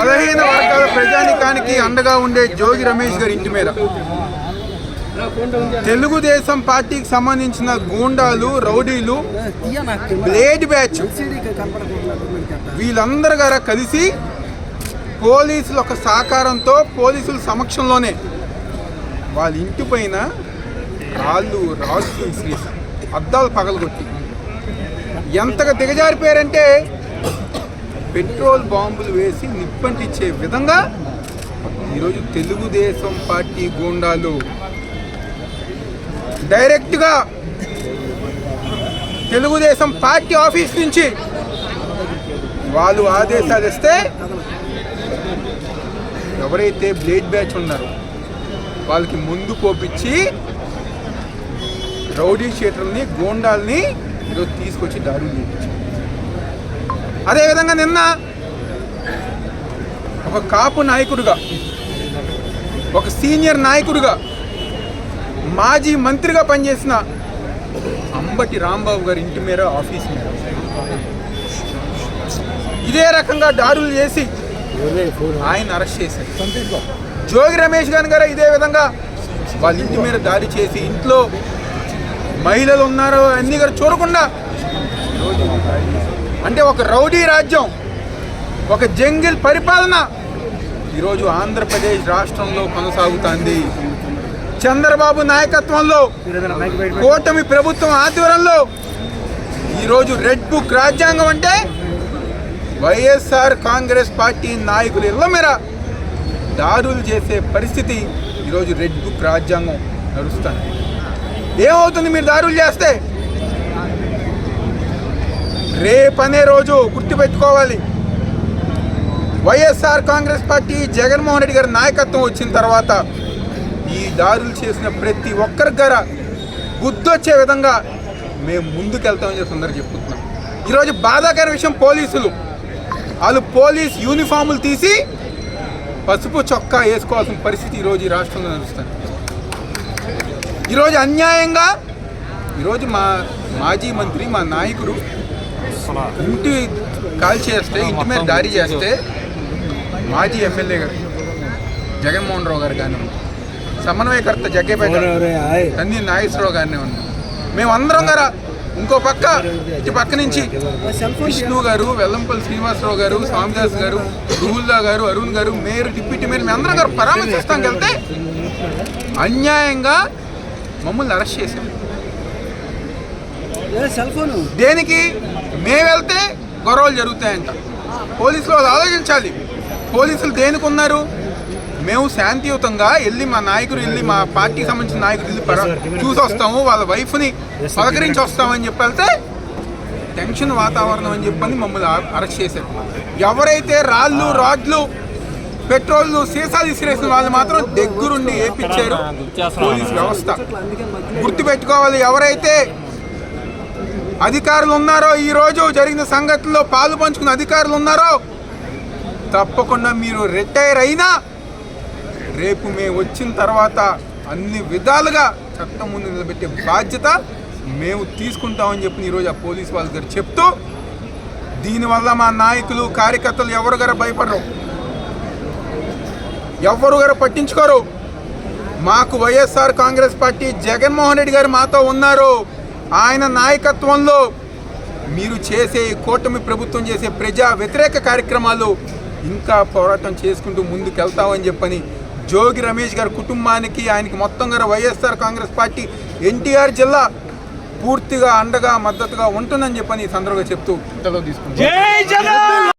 బలహీన వర్గాల ప్రజానికానికి అండగా ఉండే జోగి రమేష్ గారి ఇంటి మీద. తెలుగుదేశం పార్టీకి సంబంధించిన గూండాలు రౌడీలు బ్లేడ్ బ్యాచ్ వీళ్ళందరూ గారా కలిసి పోలీసుల ఒక సహకారంతో పోలీసుల సమక్షంలోనే వాళ్ళ ఇంటి పైన రాళ్ళు రాళ్ళు విసిరేసి అద్దాలు పగలగొట్టి. ఎంతగా దిగజారిపోయారంటే పెట్రోల్ బాంబులు వేసి నిప్పంటిచ్చే విధంగా ఈరోజు తెలుగుదేశం పార్టీ గూండాలు డైరెక్ట్గా తెలుగుదేశం పార్టీ ఆఫీస్ నుంచి వాళ్ళు ఆదేశాలు ఇస్తే ఎవరైతే బ్లేడ్ బ్యాచ్ ఉన్నారో వాళ్ళకి ముందు పోపించి రౌడీ షీటర్ని గోండాల్ని ఈరోజు తీసుకొచ్చి దారులు చేయించారు అదేవిధంగా నిన్న ఒక కాపు నాయకుడిగా ఒక సీనియర్ నాయకుడిగా మాజీ మంత్రిగా పనిచేసిన అంబటి రాంబాబు గారి ఇంటి మీద ఆఫీస్ మీద. ఇదే రకంగా దారులు చేసి ఆయన అరెస్ట్ చేశారు. జోగి రమేష్ గారి గారు ఇదే విధంగా వాళ్ళ ఇంటి మీద దాడి చేసి ఇంట్లో మహిళలు ఉన్నారో అన్ని గారు చూడకుండా అంటే ఒక రౌడీ రాజ్యం ఒక జంగిల్ పరిపాలన. ఈరోజు ఆంధ్రప్రదేశ్ రాష్ట్రంలో కొనసాగుతోంది. చంద్రబాబు నాయకత్వంలో కూటమి ప్రభుత్వం ఆధ్వర్యంలో ఈరోజు రెడ్ బుక్ రాజ్యాంగం అంటే వైఎస్ఆర్ కాంగ్రెస్ పార్టీ నాయకులు ఇళ్ళ మేర దారులు చేసే పరిస్థితి ఈరోజు రెడ్ బుక్ రాజ్యాంగం నడుస్తుంది ఏమవుతుంది మీరు దారులు చేస్తే? రేపనే రోజు గుర్తుపెట్టుకోవాలి. YSR Congress party Jaganmohan Reddy గారి నాయకత్వం వచ్చిన తర్వాత ఈ దారులు చేసిన ప్రతి ఒక్కరి గార గుర్తొచ్చే విధంగా మేము ముందుకెళ్తామని చెప్పి అందరు చెప్పుతున్నాం ఈరోజు బాధాకర విషయం పోలీసులు. వాళ్ళు పోలీస్ యూనిఫాములు తీసి పసుపు చొక్కా వేసుకోవాల్సిన పరిస్థితి ఈరోజు ఈ రాష్ట్రంలో నడుస్తుంది. ఈరోజు అన్యాయంగా ఈరోజు మా మాజీ మంత్రి మా నాయకుడు ఇంటి కాల్ చేస్తే ఇంటి మీద దాడి చేస్తే మాజీ ఎమ్మెల్యే గారు జగన్మోహన్ రావు గారు కానీ సమన్వయకర్త జగ్గేపేట తండ్రి నాగేశ్వరరావు గారిని ఉన్నాం మేమందరం గారా ఇంకో పక్క ఇటు పక్క నుంచి విష్ణు గారు వెల్లంపల్లి శ్రీనివాసరావు గారు స్వామిదాస్ గారు రుహుల్లా గారు అరుణ్ గారు మేయర్ డిప్యూటీ మేయర్ మేము అందరం గారు పరామర్శిస్తాం వెళ్తే అన్యాయంగా మమ్మల్ని అరెస్ట్ చేశాం దేనికి? మేము వెళ్తే గొడవలు జరుగుతాయంట. పోలీసులు వాళ్ళు ఆలోచించాలి. పోలీసులు దేనికి ఉన్నారు? మేము శాంతియుతంగా వెళ్ళి మా నాయకుడు వెళ్ళి మా పార్టీకి సంబంధించిన నాయకుడు వెళ్ళి చూసి వస్తాము వాళ్ళ వైఫ్ని పలకరించి వస్తామని చెప్పి వెళ్తే టెన్షన్ వాతావరణం అని చెప్పని మమ్మల్ని అరెస్ట్ చేశారు. ఎవరైతే రాళ్ళు రాడ్లు పెట్రోల్ సీసాలు విసిరేసిన వాళ్ళు మాత్రం దగ్గరుండి ఏపిచ్చారు పోలీస్ వ్యవస్థ. గుర్తుపెట్టుకోవాలి ఎవరైతే అధికారులు ఉన్నారో? ఈ రోజు జరిగిన సంఘటనలో పాలు పంచుకున్న అధికారులు ఉన్నారో? తప్పకుండా మీరు రిటైర్ అయినా రేపు మేము వచ్చిన తర్వాత అన్ని విధాలుగా చట్టం ముందు నిలబెట్టే బాధ్యత మేము తీసుకుంటామని చెప్పి ఈరోజు ఆ పోలీస్ వాళ్ళ దగ్గర చెప్తూ దీనివల్ల మా నాయకులు కార్యకర్తలు ఎవరు గారు భయపడరు. ఎవరు గారు పట్టించుకోరు. మాకు YSR Congress party Jaganmohan Reddy గారు మాతో ఉన్నారు. ఆయన నాయకత్వంలో మీరు చేసే కూటమి ప్రభుత్వం చేసే ప్రజా వ్యతిరేక కార్యక్రమాలు ఇంకా పోరాటం చేసుకుంటూ ముందుకు వెళ్తామని చెప్పని జోగి రమేష్ గారి కుటుంబానికి ఆయనకి మొత్తం గారు వైఎస్ఆర్ కాంగ్రెస్ పార్టీ ఎన్టీఆర్ జిల్లా పూర్తిగా అండగా మద్దతుగా ఉంటుందని చెప్పని ఈ సందర్భంగా చెప్తూ తీసుకుంటాం